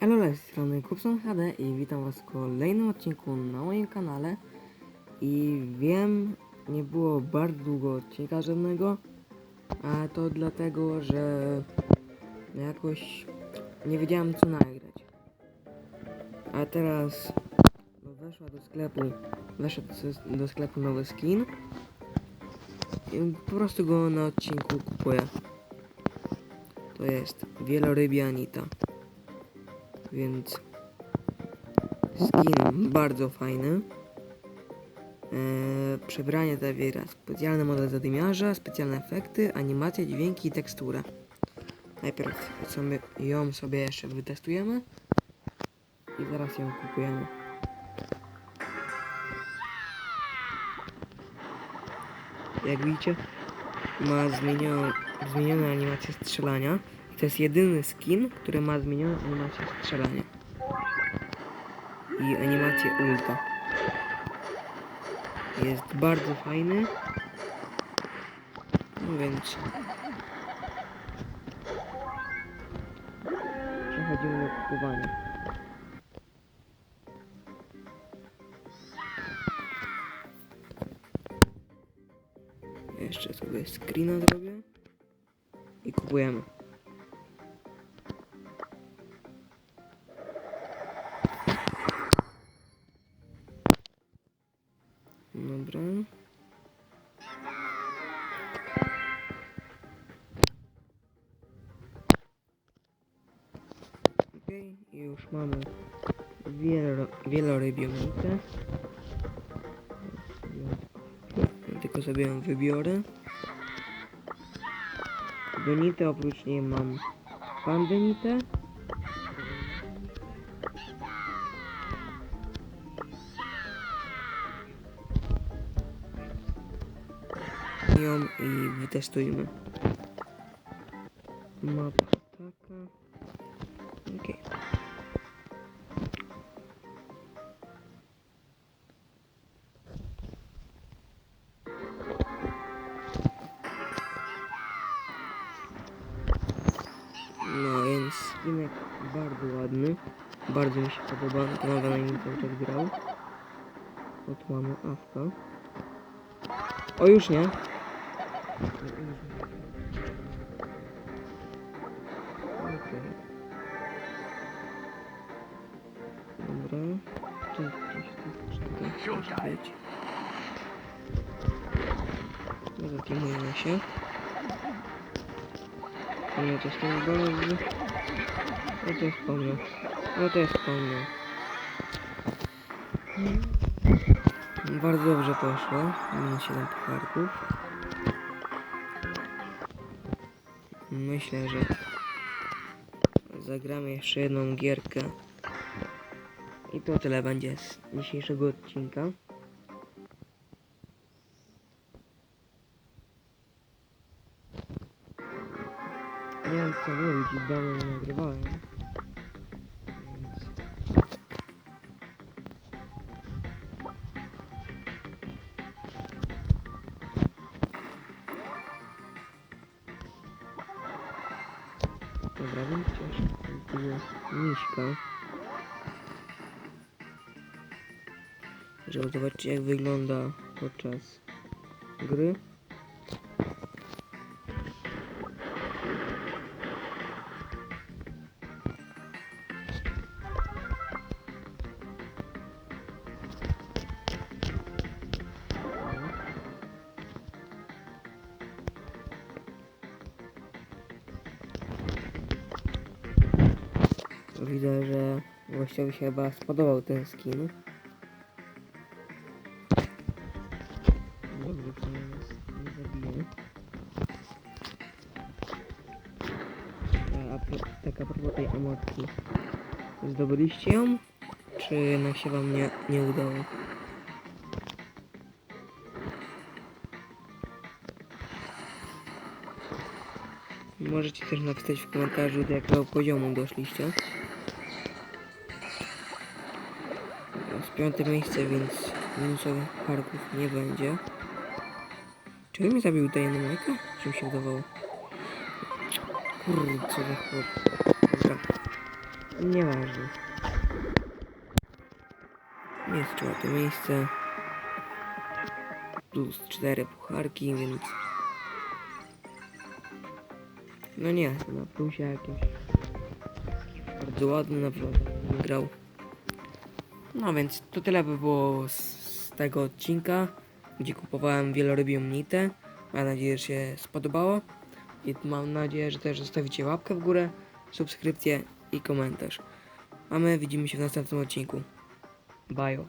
Hello, z strony Kupson HD i witam was w kolejnym odcinku na moim kanale i wiem, nie było bardzo długo odcinka żadnego, a to dlatego, że jakoś nie wiedziałem co nagrać. A teraz no, weszła do sklepu, weszedł do- sklepu nowy skin i po prostu go na odcinku kupuję. To jest wielorybia Anita. Więc skin bardzo fajny. Eee, przebranie zawiera specjalny model zadymiarza, specjalne efekty, animacje, dźwięki i teksturę. Najpierw sobie, ją sobie jeszcze wytestujemy i zaraz ją kupujemy. Jak widzicie, ma zmienioną, zmienioną animację strzelania. To jest jedyny skin, który ma zmienioną animację strzelania. I animację ulta. Jest bardzo fajny. No więc... Przechodzimy do kupowania. Jeszcze sobie screena zrobię. I kupujemy. Dobra. Okej, już mamy wielo, wielorybią łódkę. Tylko sobie ją wybiorę. Benitę oprócz niej mam pandenitę. I wytestujmy. Mapa taka. Okej. No więc skinek bardzo ładny. Bardzo mi się podoba. Nowe na nim cały czas grał. Ot mamy awka. O już nie. Dobra. Czy gdzieś tu być. No zatrzymujemy się. Nie, to jest ten bardzo... No to jest po mnie. No to jest po mnie. Bardzo dobrze poszło. Minus 7 pucharków. Myślę, że zagramy jeszcze jedną gierkę. I to tyle będzie z dzisiejszego odcinka. Nie wiem co mówić, dawno nagrywałem. Dobra, więc jeszcze było miśka. Żeby zobaczyć jak wygląda podczas gry. Widzę, że gościowi się chyba spodobał ten skin. Dobrze, to nas nie zabije. A, tak a propos tej emotki. Zdobyliście ją? Czy jednak się wam nie, nie udało? Możecie też napisać w komentarzu, do jakiego poziomu doszliście. Piąte miejsce, więc minusowych parków nie będzie. Czy mi zabił Dynamite'a? Czy mi się wydawało? Kurde, co za chłop. Dobra. Nieważne. Jest czwarte miejsce. Plus cztery pucharki, więc... No nie, na plusie jakimś. Bardzo ładny naprawdę grał. No więc to tyle by było z, tego odcinka, gdzie kupowałem wielorybią nitę. Mam nadzieję, że się spodobało. I mam nadzieję, że też zostawicie łapkę w górę, subskrypcję i komentarz. A my widzimy się w następnym odcinku. Bye.